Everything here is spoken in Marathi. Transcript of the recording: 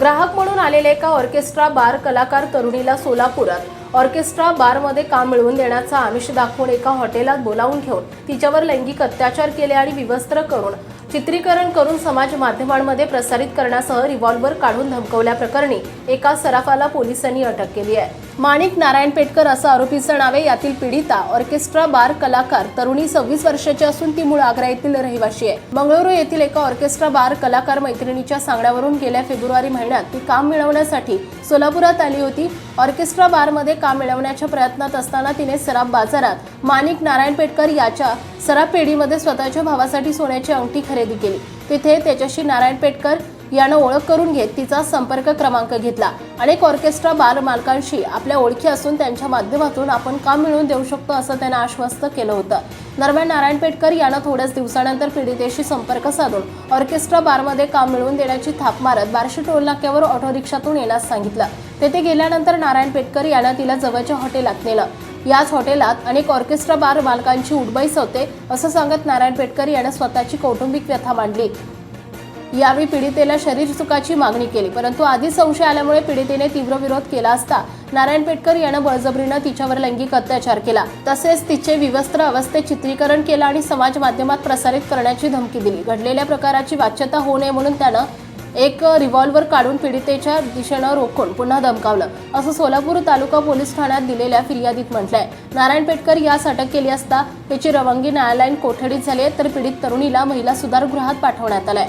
ग्राहक म्हणून आलेल्या एका ऑर्केस्ट्रा बार कलाकार तरुणीला सोलापुरात. ऑर्केस्ट्रा बारमध्ये काम मिळवून देण्याचा आमिष दाखवून एका हॉटेलात बोलावून घेऊन तिच्यावर लैंगिक अत्याचार केले आणि विवस्त्र करून चित्रीकरण करून समाज माध्यमांमध्ये प्रसारित करण्यासह रिव्हॉल्व्हर काढून धमकवल्याप्रकरणी एका सराफाला पोलिसांनी अटक केली आहे. माणिक नारायण पेटकर असं आरोपीचं नाव आहे यातील पीडिता ऑर्केस्ट्रा बार कलाकार तरुणी सव्वीस वर्षाची असून ती मूळ आग्रा येथील रहिवाशी आहे. मंगळुरू येथील एका ऑर्केस्ट्रा बार कलाकार मैत्रिणीच्या सांगण्यावरून गेल्या फेब्रुवारी महिन्यात ती काम मिळवण्यासाठी सोलापुरात आली होती. ऑर्केस्ट्रा बारमध्ये काम मिळवण्याच्या प्रयत्नात असताना तिने सराफ बाजारात माणिक नारायण पेटकर याच्या सराफ पेढीमध्ये स्वतःच्या भावासाठी सोन्याची अंगठी खरेदी केली. तिथे त्याच्याशी नारायण पेटकर यानं ओळख करून घेत तिचा संपर्क क्रमांक घेतला. अनेक ऑर्केस्ट्रा बार मालकांशी आपल्या ओळखी असून त्यांच्या माध्यमातून आपण काम मिळवून देऊ शकतो असं त्यानं आश्वस्त केलं होतं. दरम्यान नारायण पेटकर यानं थोड्याच दिवसानंतर पीडितेशी संपर्क साधून ऑर्केस्ट्रा बारमध्ये काम मिळवून देण्याची थाप मारत बार्शी टोल नाक्यावर ऑटो रिक्षातून येण्यास सांगितलं. तेथे गेल्यानंतर नारायण पेटकर यानं तिला जवळच्या हॉटेलात नेलं. याच हॉटेलात अनेक ऑर्केस्ट्रा बार मालकांची उडबाईस होते असं सांगत नारायण पेटकर यानं स्वतःची कौटुंबिक व्यथा मांडली. यावेळी पीडितेला शरीर सुखाची मागणी केली परंतु आधी संशय आल्यामुळे पीडितेने तीव्र विरोध केला असता नारायण पेटकर यानं बळजबरीनं तिच्यावर लैंगिक अत्याचार केला. तसेच तिचे विवस्त्र अवस्थेत चित्रीकरण केलं आणि समाज माध्यमात प्रसारित करण्याची धमकी दिली. घडलेल्या प्रकाराची वाच्यता होऊ नये म्हणून त्यानं एक रिव्हॉल्वर काढून पीडितेच्या दिशेनं रोखून पुन्हा धमकावलं. असं सोलापूर तालुका पोलीस ठाण्यात दिलेल्या फिर्यादीत म्हटलंय. नारायण पेटकर यास अटक केली असता त्याची रवानगी न्यायालयीन कोठडीत झाली आहे, तर पीडित तरुणीला महिला सुधारगृहात पाठवण्यात आलाय.